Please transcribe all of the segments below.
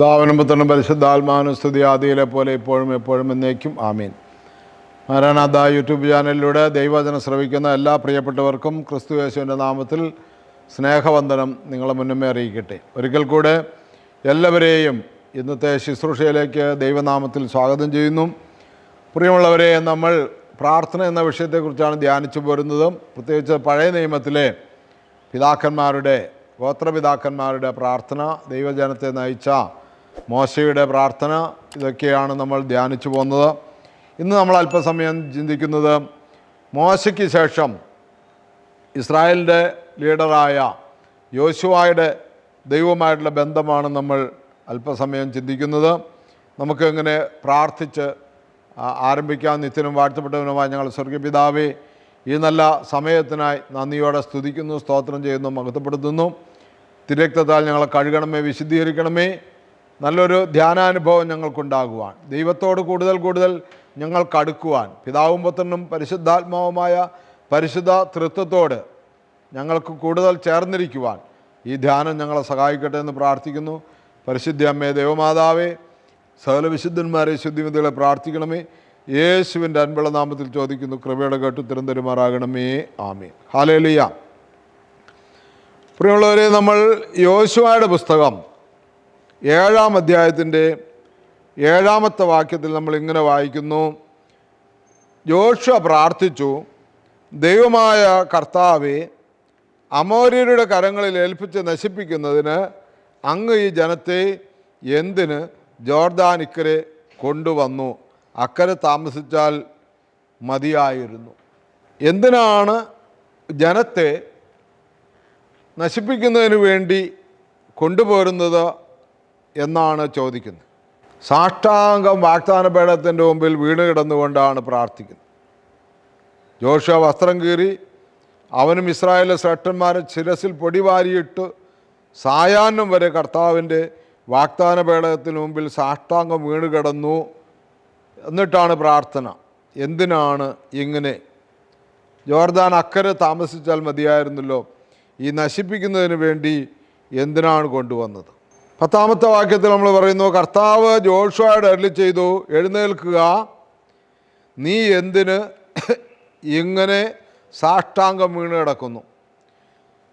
പിതാവിനും പുത്രനും പരിശുദ്ധാത്മാവിനും സ്തുതി ആദിയിലെ പോലെ ഇപ്പോഴും എപ്പോഴും എന്നേക്കും. ആമീൻ. മാരാനാഥ യൂട്യൂബ് ചാനലിലൂടെ ദൈവചനം ശ്രവിക്കുന്ന എല്ലാ പ്രിയപ്പെട്ടവർക്കും ക്രിസ്തു യേശുവിന്റെ നാമത്തിൽ സ്നേഹവന്ദനം നിങ്ങളെ മുന്നമേ അറിയിക്കട്ടെ. ഒരിക്കൽ കൂടെ എല്ലാവരെയും ഇന്നത്തെ ശുശ്രൂഷയിലേക്ക് ദൈവനാമത്തിൽ സ്വാഗതം ചെയ്യുന്നു. പ്രിയമുള്ളവരെ നമ്മൾ പ്രാർത്ഥന എന്ന വിഷയത്തെക്കുറിച്ചാണ് ധ്യാനിച്ചു പോരുന്നത്. പ്രത്യേകിച്ച് പഴയ നിയമത്തിലെ പിതാക്കന്മാരുടെ ഗോത്രപിതാക്കന്മാരുടെ പ്രാർത്ഥന ദൈവജനത്തെ നയിച്ച മോശയുടെ പ്രാർത്ഥന ഇതൊക്കെയാണ് നമ്മൾ ധ്യാനിച്ചു പോകുന്നത്. ഇന്ന് നമ്മൾ അല്പസമയം ചിന്തിക്കുന്നത് മോശയ്ക്ക് ശേഷം ഇസ്രായേലിന്റെ ലീഡറായ യോശുവായുടെ ദൈവമായിട്ടുള്ള ബന്ധമാണ് നമ്മൾ അല്പസമയം ചിന്തിക്കുന്നത്. നമുക്ക് ഇങ്ങനെ പ്രാർത്ഥിച്ച് ആരംഭിക്കാം. നിത്യനും വാഴ്ത്തപ്പെട്ടവനുമായ ഞങ്ങൾ സ്വർഗപിതാവേ ഈ നല്ല സമയത്തിനായി നന്ദിയോടെ സ്തുതിക്കുന്നു സ്തോത്രം ചെയ്യുന്നു മഹത്വപ്പെടുത്തുന്നു. തിരക്തത്താൽ ഞങ്ങളെ കഴുകണമേ വിശുദ്ധീകരിക്കണമേ. നല്ലൊരു ധ്യാനാനുഭവം ഞങ്ങൾക്കുണ്ടാകുവാൻ. ദൈവത്തോട് കൂടുതൽ കൂടുതൽ ഞങ്ങൾക്ക് അടുക്കുവാൻ പിതാവും പുത്രനും പരിശുദ്ധാത്മാവുമായ പരിശുദ്ധ തൃത്വത്തോട് ഞങ്ങൾക്ക് കൂടുതൽ ചേർന്നിരിക്കുവാൻ ഈ ധ്യാനം ഞങ്ങളെ സഹായിക്കട്ടെ എന്ന് പ്രാർത്ഥിക്കുന്നു. പരിശുദ്ധി അമ്മേ ദേവമാതാവേ സകല വിശുദ്ധന്മാരെ ശുദ്ധിമതികളെ പ്രാർത്ഥിക്കണമേ. യേശുവിന്റെ അൻപുള്ള നാമത്തിൽ ചോദിക്കുന്നു കൃപയുടെ കേട്ടു തിരുന്തരുമാറാകണമേ ആമേ ഹാലേലിയ പ്രിയമുള്ളവരെ നമ്മൾ യോശുവായുടെ പുസ്തകം ഏഴാം അധ്യായത്തിന്റെ ഏഴാമത്തെ വാക്യത്തിൽ നമ്മൾ ഇങ്ങനെ വായിക്കുന്നു. ജോഷ പ്രാർത്ഥിച്ചു ദൈവമായ കർത്താവെ അമോര്യരുടെ കരങ്ങളിൽ ഏൽപ്പിച്ച് നശിപ്പിക്കുന്നതിന് അങ്ങ് ഈ ജനത്തെ എന്തിന് ജോർദാൻ ഇക്കരെ കൊണ്ടുവന്നു? അക്കരെ താമസിച്ചാൽ മതിയായിരുന്നു. എന്തിനാണ് ജനത്തെ നശിപ്പിക്കുന്നതിന് വേണ്ടി കൊണ്ടുപോരുന്നത്? എന്നാണ് ചോദിക്കുന്നത്. സാഷ്ടാംഗം വാഗ്ദാന പേടത്തിന്റെ മുമ്പിൽ വീണ് കിടന്നുകൊണ്ടാണ് പ്രാർത്ഥിക്കുന്നത്. ജോഷ വസ്ത്രം കീറി അവനും ഇസ്രായേലിലെ ശ്രേഷ്ഠന്മാരും ശിരസിൽ പൊടിവാരിയിട്ട് സായാഹ്നം വരെ കർത്താവിന്റെ വാഗ്ദാന പേടകത്തിന് മുമ്പിൽ സാഷ്ടാംഗം വീണ് കിടന്നു എന്നിട്ടാണ് പ്രാർത്ഥന. എന്തിനാണ് ഇങ്ങനെ? ജോർദാൻ അക്കരെ താമസിച്ചാൽ മതിയായിരുന്നല്ലോ. ഈ നശിപ്പിക്കുന്നതിന് വേണ്ടി എന്തിനാണ് കൊണ്ടുവന്നത്? പത്താമത്തെ വാക്യത്തിൽ നമ്മൾ പറയുന്നു കർത്താവ് ജോഷുവായിട്ട് അരളി ചെയ്തു എഴുന്നേൽക്കുക. നീ എന്തിന് ഇങ്ങനെ സാഷ്ടാംഗം വീണ് കിടക്കുന്നു?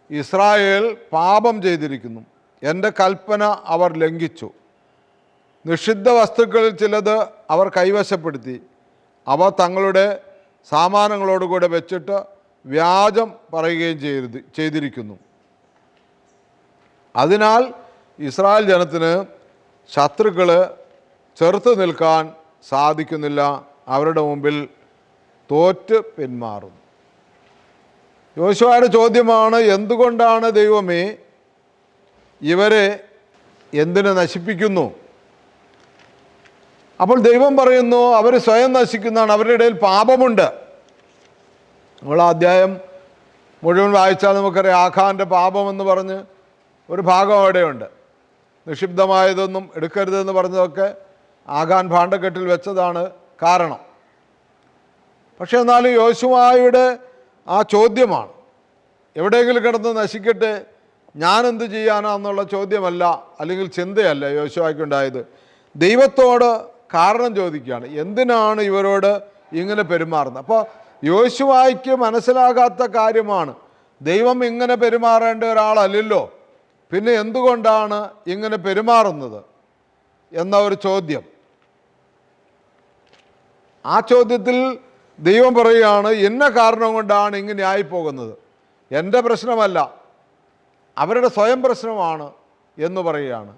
ഇസ്രായേൽ പാപം ചെയ്തിരിക്കുന്നു. എന്റെ കൽപ്പന അവർ ലംഘിച്ചു. നിഷിദ്ധ വസ്തുക്കളിൽ ചിലത് അവർ കൈവശപ്പെടുത്തി. അവ തങ്ങളുടെ സാമാനങ്ങളോടുകൂടെ വെച്ചിട്ട് വ്യാജം പറയുകയും ചെയ്ത് ചെയ്തിരിക്കുന്നു. അതിനാൽ ഇസ്രായേൽ ജനത്തിന് ശത്രുക്കൾ ചെറുത്ത് നിൽക്കാൻ സാധിക്കുന്നില്ല. അവരുടെ മുമ്പിൽ തോറ്റ് പിന്മാറുന്നു. യോശുവയുടെ ചോദ്യമാണ് എന്തുകൊണ്ടാണ് ദൈവമേ ഇവരെ എന്തിനെ നശിപ്പിക്കുന്നു? അപ്പോൾ ദൈവം പറയുന്നു അവർ സ്വയം നശിക്കുന്നതാണ് അവരുടെ ഇടയിൽ പാപമുണ്ട്. നമ്മൾ അധ്യായം മുഴുവൻ വായിച്ചാൽ നമുക്കറിയാം ആഖാന്റെ പാപമെന്ന് പറഞ്ഞ് ഒരു ഭാഗം അവിടെയുണ്ട്. നിക്ഷിപ്തമായതൊന്നും എടുക്കരുതെന്ന് പറഞ്ഞതൊക്കെ ആകാൻ ഭാണ്ഡക്കെട്ടിൽ വെച്ചതാണ് കാരണം. പക്ഷേ എന്നാലും യോശുവായുടെ ആ ചോദ്യമാണ്. എവിടെയെങ്കിലും കിടന്ന് നശിക്കട്ടെ ഞാനെന്ത് ചെയ്യാനാന്നുള്ള ചോദ്യമല്ല അല്ലെങ്കിൽ ചിന്തയല്ല യോശുവായ്ക്കുണ്ടായത്. ദൈവത്തോട് കാരണം ചോദിക്കുകയാണ്. എന്തിനാണ് ഇവരോട് ഇങ്ങനെ പെരുമാറുന്നത്? അപ്പോൾ യോശുവായ്ക്ക് മനസ്സിലാകാത്ത കാര്യമാണ് ദൈവം ഇങ്ങനെ പെരുമാറേണ്ട ഒരാളല്ലല്ലോ. പിന്നെ എന്തുകൊണ്ടാണ് ഇങ്ങനെ പെരുമാറുന്നത് എന്ന ഒരു ചോദ്യം. ആ ചോദ്യത്തിൽ ദൈവം പറയുകയാണ് എന്ന കാരണം കൊണ്ടാണ് ഇങ്ങനെ ആയിപ്പോകുന്നത്. എന്റെ പ്രശ്നമല്ല. അവരുടെ സ്വയം പ്രശ്നമാണ് എന്ന് പറയുകയാണ്.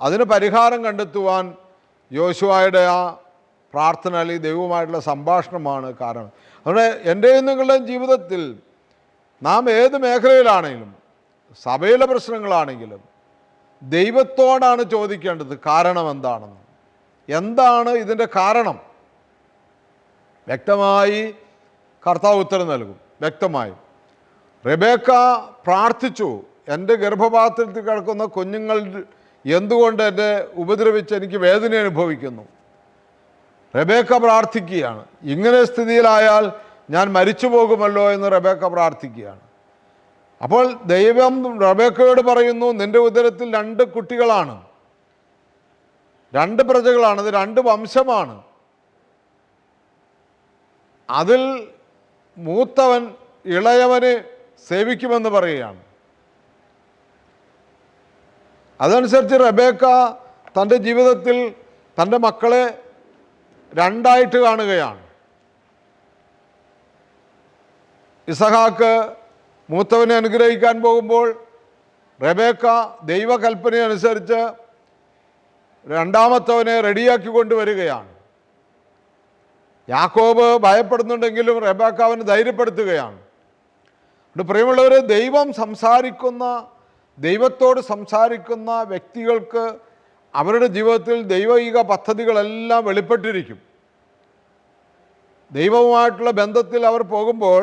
അതിന് പരിഹാരം കണ്ടെത്തുവാൻ യോശുവായുടെ ആ പ്രാർത്ഥന അല്ലെങ്കിൽ ദൈവവുമായിട്ടുള്ള സംഭാഷണമാണ് കാരണം. അതുകൊണ്ട് എന്റെയും നിങ്ങളുടെയും ജീവിതത്തിൽ നാം ഏത് മേഖലയിലാണെങ്കിലും സഭയിലെ പ്രശ്നങ്ങളാണെങ്കിലും ദൈവത്തോടാണ് ചോദിക്കേണ്ടത് കാരണം എന്താണെന്ന്. എന്താണ് ഇതിന്റെ കാരണം? വ്യക്തമായി കർത്താവ് ഉത്തരം നൽകും. വ്യക്തമായി. റെബേക്ക പ്രാർത്ഥിച്ചു. എന്റെ ഗർഭപാത്രത്തിൽ കിടക്കുന്ന കുഞ്ഞുങ്ങൾ എന്തുകൊണ്ട് എന്നെ ഉപദ്രവിച്ച് എനിക്ക് വേദന അനുഭവിക്കുന്നു? റെബേക്ക പ്രാർത്ഥിക്കുകയാണ്. ഇങ്ങനെ സ്ഥിതിയിലായാൽ ഞാൻ മരിച്ചു പോകുമല്ലോ എന്ന് റെബേക്ക പ്രാർത്ഥിക്കുകയാണ്. അപ്പോൾ ദൈവം റബേക്കയോട് പറയുന്നു നിന്റെ ഉദരത്തിൽ രണ്ട് കുട്ടികളാണ്. രണ്ട് പ്രജകളാണ് ഇത് രണ്ട് വംശമാണ്. അതിൽ മൂത്തവൻ ഇളയവന് സേവിക്കുമെന്ന് പറയുകയാണ്. അതനുസരിച്ച് റബേക്ക തന്റെ ജീവിതത്തിൽ തന്റെ മക്കളെ രണ്ടായിട്ട് കാണുകയാണ്. ഇസഹാക്ക് മൂത്തവനെ അനുഗ്രഹിക്കാൻ പോകുമ്പോൾ റബേക്ക ദൈവകൽപ്പന അനുസരിച്ച് രണ്ടാമത്തവനെ റെഡിയാക്കി കൊണ്ടുവരികയാണ്. യാക്കോബ് ഭയപ്പെടുന്നുണ്ടെങ്കിലും റബേക്ക അവന് ധൈര്യപ്പെടുത്തുകയാണ്. അതുകൊണ്ട് പ്രിയമുള്ളവർ ദൈവം സംസാരിക്കുന്ന ദൈവത്തോട് സംസാരിക്കുന്ന വ്യക്തികൾക്ക് അവരുടെ ജീവിതത്തിൽ ദൈവിക പദ്ധതികളെല്ലാം വെളിപ്പെട്ടിരിക്കും. ദൈവവുമായിട്ടുള്ള ബന്ധത്തിൽ അവർ പോകുമ്പോൾ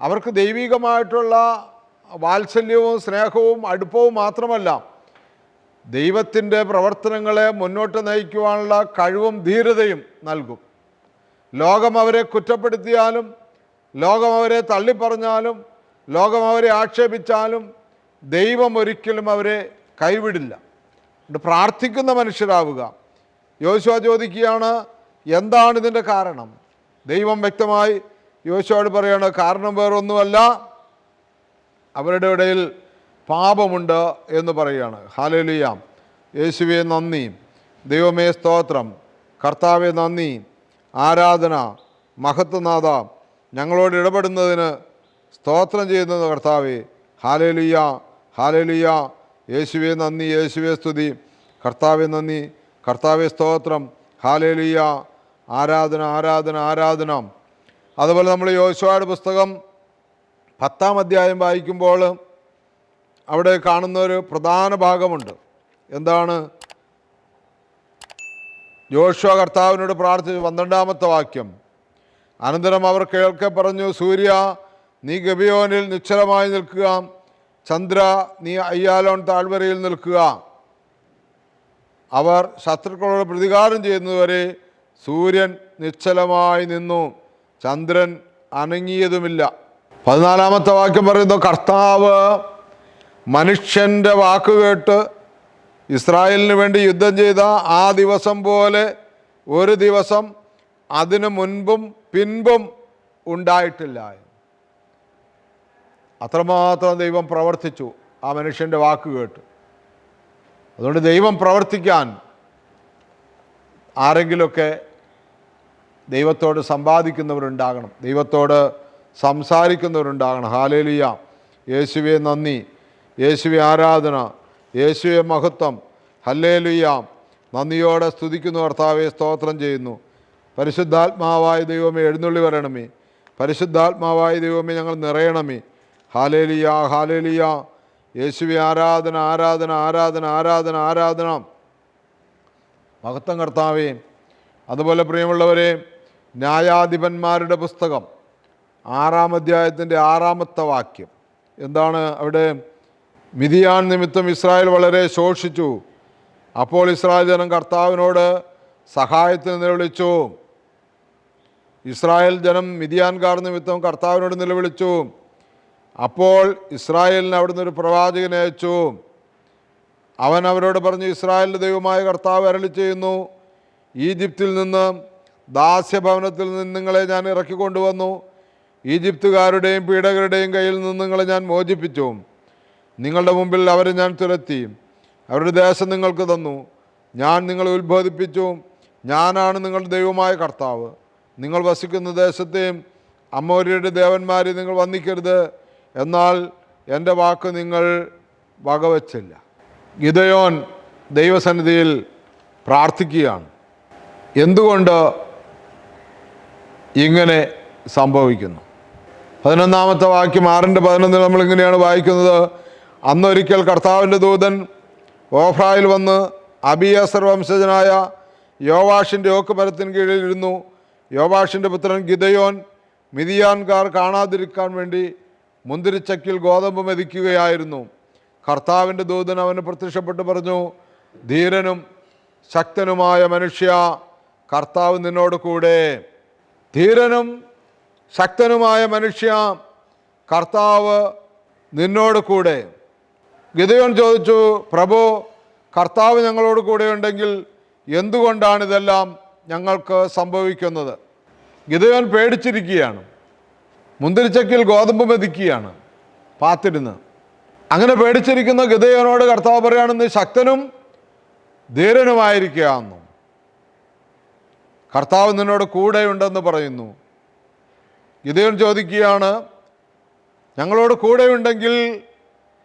അവർക്ക് ദൈവികമായിട്ടുള്ള വാത്സല്യവും സ്നേഹവും അടുപ്പവും മാത്രമല്ല ദൈവത്തിന്റെ പ്രവർത്തനങ്ങളെ മുന്നോട്ട് നയിക്കുവാനുള്ള കഴിവും ധീരതയും നൽകും. ലോകം അവരെ കുറ്റപ്പെടുത്തിയാലും ലോകം അവരെ തള്ളിപ്പറഞ്ഞാലും ലോകം അവരെ ആക്ഷേപിച്ചാലും ദൈവം ഒരിക്കലും അവരെ കൈവിടില്ല. പ്രാർത്ഥിക്കുന്ന മനുഷ്യരാവുക. യോശുവ ചോദിക്കുകയാണ് എന്താണ് ഇതിന്റെ കാരണം? ദൈവം വ്യക്തമായി യോശുവോട് പറയാണ് കാരണം വേറൊന്നുമല്ല അവരുടെ ഇടയിൽ പാപമുണ്ട് എന്ന് പറയുകയാണ് ഹാലലിയാം യേശുവെ നന്ദി. ദൈവമേ സ്തോത്രം. കർത്താവെ നന്ദി. ആരാധന മഹത്വനാഥ. ഞങ്ങളോട് ഇടപെടുന്നതിന് സ്തോത്രം ചെയ്യുന്നത് കർത്താവെ. ഹാലലിയ ഹാലലിയ യേശുവെ നന്ദി യേശുവെ സ്തുതി. കർത്താവെ നന്ദി. കർത്താവെ സ്തോത്രം. ഹാലലിയ ആരാധന ആരാധന ആരാധന. അതുപോലെ നമ്മൾ യോശുവയുടെ പുസ്തകം പത്താം അധ്യായം വായിക്കുമ്പോൾ അവിടെ കാണുന്ന ഒരു പ്രധാന ഭാഗമുണ്ട്. എന്താണ്? ജോഷുവ കർത്താവിനോട് പ്രാർത്ഥിച്ചു പന്ത്രണ്ടാമത്തെ വാക്യം. അനന്തരം അവർ കേൾക്കെ പറഞ്ഞു സൂര്യ നീ ഗബിയോനിൽ നിശ്ചലമായി നിൽക്കുക. ചന്ദ്ര നീ അയ്യാലോൺ താഴ്വരയിൽ നിൽക്കുക. അവർ ശത്രുക്കളോട് പ്രതികാരം ചെയ്യുന്നതുവരെ സൂര്യൻ നിശ്ചലമായി നിന്നു. ചന്ദ്രൻ അനങ്ങിയതുമില്ല. പതിനാലാമത്തെ വാക്യം പറയുന്നു കർത്താവ് മനുഷ്യന്റെ വാക്ക് കേട്ട് ഇസ്രായേലിന് വേണ്ടി യുദ്ധം ചെയ്ത ആ ദിവസം പോലെ ഒരു ദിവസം അതിനു മുൻപും പിൻപും ഉണ്ടായിട്ടില്ല അത്രമാത്രം ദൈവം പ്രവർത്തിച്ചു ആ മനുഷ്യന്റെ വാക്ക് കേട്ട്. അതുകൊണ്ട് ദൈവം പ്രവർത്തിക്കാൻ ആരെങ്കിലുമൊക്കെ ദൈവത്തോട് സമ്പാദിക്കുന്നവരുണ്ടാകണം ദൈവത്തോട് സംസാരിക്കുന്നവരുണ്ടാകണം. ഹാലേലിയ. യേശുവെ നന്ദി. യേശുവെ ആരാധന. യേശുവെ മഹത്വം. ഹല്ലേലുയ്യ നന്ദിയോടെ സ്തുതിക്കുന്നു കർത്താവെ സ്തോത്രം ചെയ്യുന്നു. പരിശുദ്ധാത്മാവായ ദൈവമേ എഴുന്നള്ളി വരണമേ. പരിശുദ്ധാത്മാവായ ദൈവമേ ഞങ്ങൾ നിറയണമേ. ഹാലേലിയ ഹാലേലിയ. യേശുവെ ആരാധന ആരാധന ആരാധന ആരാധന ആരാധന. മഹത്വം കർത്താവേ. അതുപോലെ പ്രിയമുള്ളവരെ ന്യായാധിപന്മാരുടെ പുസ്തകം ആറാം അധ്യായത്തിന്റെ ആറാമത്തെ വാക്യം. എന്താണ് അവിടെ? മിതിയാൻ നിമിത്തം ഇസ്രായേൽ വളരെ ശോഷിച്ചു. അപ്പോൾ ഇസ്രായേൽ ജനം കർത്താവിനോട് സഹായത്തിന് നിലവിളിച്ചു. ഇസ്രായേൽ ജനം മിതിയാൻകാർ നിമിത്തം കർത്താവിനോട് നിലവിളിച്ചു. അപ്പോൾ ഇസ്രായേലിന് അവിടുന്ന് ഒരു പ്രവാചകനെ അയച്ചു. അവൻ അവരോട് പറഞ്ഞു ഇസ്രായേലിന്റെ ദൈവമായ കർത്താവ് അരളി ചെയ്യുന്നു. ഈജിപ്തിൽ നിന്ന് ദാസ്യഭവനത്തിൽ നിന്ന് നിങ്ങളെ ഞാൻ ഇറക്കിക്കൊണ്ടുവന്നു ഈജിപ്തുകാരുടെയും പീഡകരുടെയും കയ്യിൽ നിന്ന് നിങ്ങളെ ഞാൻ മോചിപ്പിച്ചു. നിങ്ങളുടെ മുമ്പിൽ അവരെ ഞാൻ തുരത്തി. അവരുടെ ദേശം നിങ്ങൾക്ക് തന്നു. ഞാൻ നിങ്ങളെ ഉത്ബോധിപ്പിച്ചു. ഞാനാണ് നിങ്ങളുടെ ദൈവമായ കർത്താവ്. നിങ്ങൾ വസിക്കുന്ന ദേശത്തെയും അമ്മോര്യരുടെ ദേവന്മാരെ നിങ്ങൾ വന്നിക്കരുത് എന്നാൽ എന്റെ വാക്ക് നിങ്ങൾ വകവച്ചില്ല. ഗിതയോൻ ദൈവസന്നിധിയിൽ പ്രാർത്ഥിക്കുകയാണ്. എന്തുകൊണ്ട് ഇങ്ങനെ സംഭവിക്കുന്നു. പതിനൊന്നാമത്തെ വാക്യം ആറിന്റെ പതിനൊന്നിൽ നമ്മൾ ഇങ്ങനെയാണ് വായിക്കുന്നത്. അന്നൊരിക്കൽ കർത്താവിന്റെ ദൂതൻ ഓഫ്രായിൽ വന്ന് അബിയസർ വംശജനായ യോവാഷിന്റെ ഓക്കുമരത്തിന് കീഴിൽ ഇരുന്നു. യോവാഷിന്റെ പുത്രൻ ഗിതയോൻ മിതിയാൻകാർ കാണാതിരിക്കാൻ വേണ്ടി മുന്തിരിച്ചക്കിൽ ഗോതമ്പ് മെതിക്കുകയായിരുന്നു. കർത്താവിന്റെ ദൂതൻ അവന് പ്രത്യക്ഷപ്പെട്ട് പറഞ്ഞു ധീരനും ശക്തനുമായ മനുഷ്യ കർത്താവ് നിന്നോട് കൂടെ. ധീരനും ശക്തനുമായ മനുഷ്യ കർത്താവ് നിന്നോട് കൂടെ. ഗിതയോൻ ചോദിച്ചു പ്രഭു കർത്താവ് ഞങ്ങളോട് കൂടെ ഉണ്ടെങ്കിൽ എന്തുകൊണ്ടാണ് ഇതെല്ലാം ഞങ്ങൾക്ക് സംഭവിക്കുന്നത്? ഗിതയോൻ പേടിച്ചിരിക്കുകയാണ്. മുന്തിരിച്ചക്കിൽ ഗോതമ്പ് മെതിക്കുകയാണ് പാത്തിരുന്ന്. അങ്ങനെ പേടിച്ചിരിക്കുന്ന ഗിതയോനോട് കർത്താവ് പറയുകയാണ് നീ ശക്തനും ധീരനുമായിരിക്കുക കർത്താവ് നിന്നോട് കൂടെയുണ്ടെന്ന് പറയുന്നു. ഇദ്ദേഹം ചോദിക്കുകയാണ് ഞങ്ങളോട് കൂടെ ഉണ്ടെങ്കിൽ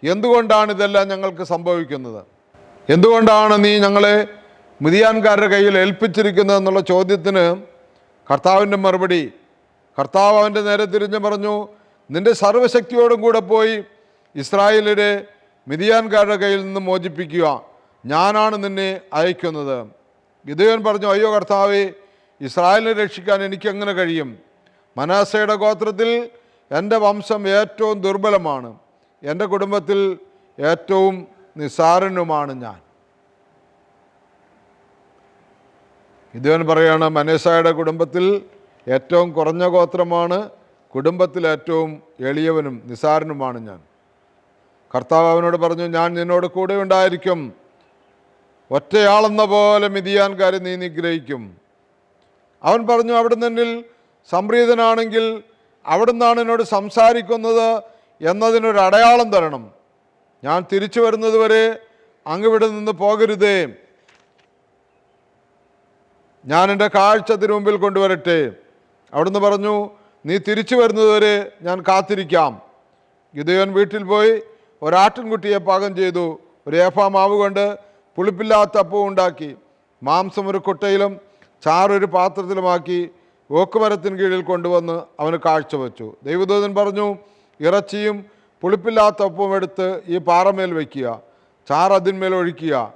എന്തുകൊണ്ടാണ് ഇതെല്ലാം ഞങ്ങൾക്ക് സംഭവിക്കുന്നത്? എന്തുകൊണ്ടാണ് നീ ഞങ്ങളെ മുതിയാൻകാരുടെ കയ്യിൽ ഏൽപ്പിച്ചിരിക്കുന്നത്? എന്നുള്ള ചോദ്യത്തിന് കർത്താവിന്റെ മറുപടി കർത്താവ് അവന്റെ നേരെ തിരിഞ്ഞു പറഞ്ഞു നിന്റെ സർവശക്തിയോടും കൂടെ പോയി ഇസ്രായേലിനെ മിതിയാൻകാരുടെ കയ്യിൽ നിന്ന് മോചിപ്പിക്കുക. ഞാനാണ് നിന്നെ അയക്കുന്നത്. ഗിദയോൻ പറഞ്ഞു അയ്യോ കർത്താവേ ഇസ്രായേലിനെ രക്ഷിക്കാൻ എനിക്കെങ്ങനെ കഴിയും? മനാസയുടെ ഗോത്രത്തിൽ എന്റെ വംശം ഏറ്റവും ദുർബലമാണ്. എന്റെ കുടുംബത്തിൽ ഏറ്റവും നിസാരനുമാണ് ഞാൻ. ഇതുവൻ പറയുകയാണ് മനേസായുടെ കുടുംബത്തിൽ ഏറ്റവും കുറഞ്ഞ ഗോത്രമാണ്. കുടുംബത്തിൽ ഏറ്റവും എളിയവനും നിസാരനുമാണ് ഞാൻ. കർത്താവ് അവനോട് പറഞ്ഞു ഞാൻ നിന്നോട് കൂടെ ഉണ്ടായിരിക്കും. ഒറ്റയാളെന്ന പോലെ മിതിയാൻകാരെ നീ നിഗ്രഹിക്കും. അവൻ പറഞ്ഞു അവിടുന്ന് എന്നിൽ സംപ്രീതനാണെങ്കിൽ അവിടുന്നാണ് എന്നോട് സംസാരിക്കുന്നത് എന്നതിനൊരു അടയാളം തരണം. ഞാൻ തിരിച്ചു വരുന്നത് വരെ അങ്ങിവിടെ നിന്ന് പോകരുതേ. ഞാൻ എന്റെ കാഴ്ച തിരുമുമ്പിൽ കൊണ്ടുവരട്ടെ. അവിടുന്ന് പറഞ്ഞു നീ തിരിച്ചു വരുന്നതുവരെ ഞാൻ കാത്തിരിക്കാം. ഗിതയോൻ വീട്ടിൽ പോയി ഒരാട്ടിൻകുട്ടിയെ പാകം ചെയ്തു. ഒരു ഏഫാ മാവ് കൊണ്ട് പുളിപ്പില്ലാത്ത അപ്പവും ഉണ്ടാക്കി. മാംസം ഒരു കുട്ടയിലും ചാറൊരു പാത്രത്തിലുമാക്കി ഓക്കുമരത്തിന് കീഴിൽ കൊണ്ടുവന്ന് അവന് കാഴ്ചവെച്ചു. ദൈവദൂതൻ പറഞ്ഞു ഇറച്ചിയും പുളിപ്പില്ലാത്ത അപ്പവും എടുത്ത് ഈ പാറമേൽ വയ്ക്കുക. ചാറ് അതിന്മേൽ ഒഴിക്കുക.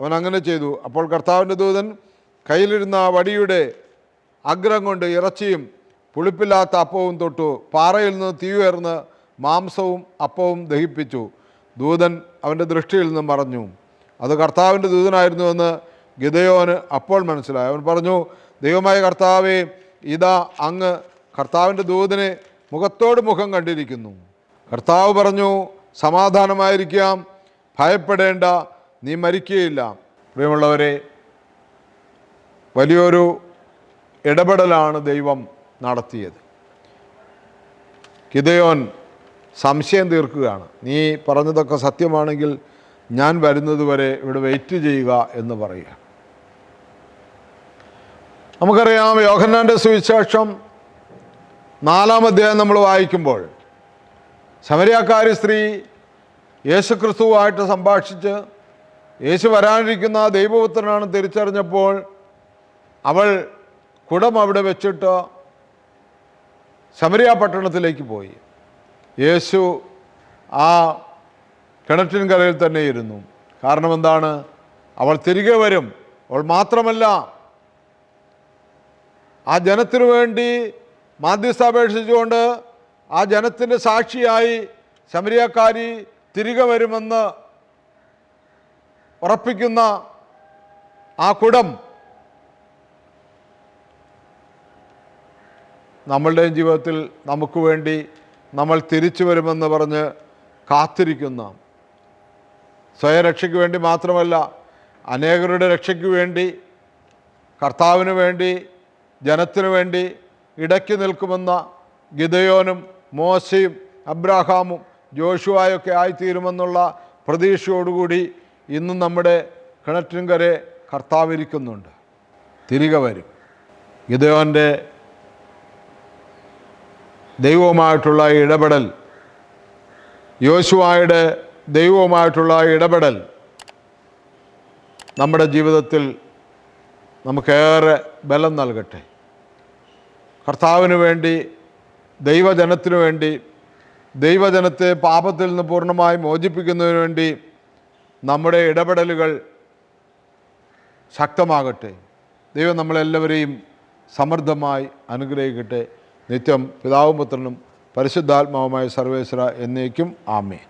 അവൻ അങ്ങനെ ചെയ്തു. അപ്പോൾ കർത്താവിന്റെ ദൂതൻ കയ്യിലിരുന്ന വടിയുടെ അഗ്രം കൊണ്ട് ഇറച്ചിയും പുളിപ്പില്ലാത്ത അപ്പവും തൊട്ടു. പാറയിൽ നിന്ന് തീ ഉയർന്ന് മാംസവും അപ്പവും ദഹിപ്പിച്ചു. ദൂതൻ അവന്റെ ദൃഷ്ടിയിൽ നിന്ന് മറഞ്ഞു അത് കർത്താവിന്റെ ദൂതനായിരുന്നുവെന്ന് ഗിതയോന് അപ്പോൾ മനസ്സിലായി. അവൻ പറഞ്ഞു ദൈവമായ കർത്താവെ ഇതാ അങ്ങ് കർത്താവിന്റെ ദൂതനെ മുഖത്തോട് മുഖം കണ്ടിരിക്കുന്നു. കർത്താവ് പറഞ്ഞു സമാധാനമായിരിക്കാം ഭയപ്പെടേണ്ട നീ മരിക്കുകയില്ല. പ്രിയമുള്ളവരെ വലിയൊരു ഇടപെടലാണ് ദൈവം നടത്തിയത്. കിതയോൻ സംശയം തീർക്കുകയാണ്. നീ പറഞ്ഞതൊക്കെ സത്യമാണെങ്കിൽ ഞാൻ വരുന്നതുവരെ ഇവിടെ വെയിറ്റ് ചെയ്യുക എന്ന് പറയുക. നമുക്കറിയാം യോഹന്നാന്റെ സുവിശേഷം നാലാം അധ്യായം നമ്മൾ വായിക്കുമ്പോൾ ശമരിയാക്കാരി സ്ത്രീ യേശു ക്രിസ്തുവായിട്ട് സംഭാഷിച്ച് യേശു വരാനിരിക്കുന്ന ദൈവപുത്രനാണ് തിരിച്ചറിഞ്ഞപ്പോൾ അവൾ കുടം അവിടെ വെച്ചിട്ട് ശമരിയ പട്ടണത്തിലേക്ക് പോയി. യേശു ആ കിണറ്റിൻകരയിൽ തന്നെ ഇരുന്നു. കാരണം എന്താണ്? അവൾ തിരികെ വരും. അവൾ മാത്രമല്ല ആ ജനത്തിനു വേണ്ടി മാധ്യസ്ഥ അപേക്ഷിച്ചുകൊണ്ട് ആ ജനത്തിന്റെ സാക്ഷിയായി ശമരിയക്കാരി തിരികെ വരുമെന്ന് ഉറപ്പിക്കുന്ന ആ കുടം നമ്മളുടെയും ജീവിതത്തിൽ നമുക്ക് വേണ്ടി നമ്മൾ തിരിച്ചു വരുമെന്ന് പറഞ്ഞ് കാത്തിരിക്കുന്ന സ്വയരക്ഷയ്ക്ക് വേണ്ടി മാത്രമല്ല അനേകരുടെ രക്ഷയ്ക്ക് വേണ്ടി കർത്താവിന് വേണ്ടി ജനത്തിനു വേണ്ടി ഇടയ്ക്ക് നിൽക്കുമെന്ന ഗിതയോനും മോശയും അബ്രാഹാമും ജോഷുവായൊക്കെ ആയിത്തീരുമെന്നുള്ള പ്രതീക്ഷയോടുകൂടി ഇന്നും നമ്മുടെ കിണറ്റിൻകരെ കർത്താവിരിക്കുന്നുണ്ട്. തിരികെ വരും. ഗിതയോന്റെ ദൈവവുമായിട്ടുള്ള ഇടപെടൽ യോശുവായുടെ ദൈവവുമായിട്ടുള്ള ഇടപെടൽ നമ്മുടെ ജീവിതത്തിൽ നമുക്കേറെ ബലം നൽകട്ടെ. കർത്താവിന് വേണ്ടി ദൈവജനത്തിനു വേണ്ടി ദൈവജനത്തെ പാപത്തിൽ നിന്ന് പൂർണമായി മോചിപ്പിക്കുന്നതിന് വേണ്ടി നമ്മുടെ ഇടപെടലുകൾ ശക്തമാകട്ടെ. ദൈവം നമ്മളെല്ലാവരെയും സമൃദ്ധമായി അനുഗ്രഹിക്കട്ടെ. നിത്യം പിതാവും പുത്രനും പരിശുദ്ധാത്മാവുമായ സർവേശ്വര എന്നേക്കും ആമേ